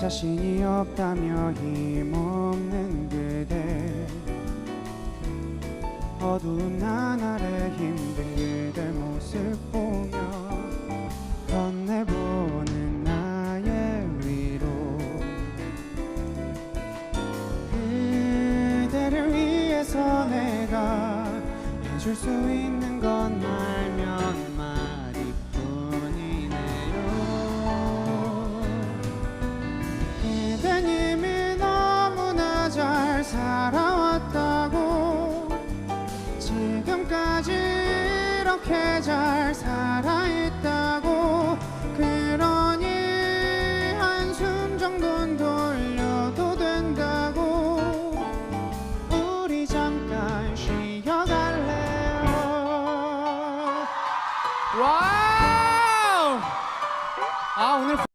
자신이 없다며 힘없는 그대. 어두운 나날의 힘든 그대 모습 보며 건네보는 나의 위로. 그대를 위해서 내가 해줄 수 있는 건 말면 지금까지 이렇게 잘 살아있다고 그러니 한숨 정도는 돌려도 된다고 우리 잠깐 쉬어갈래요. 와우! 아 오늘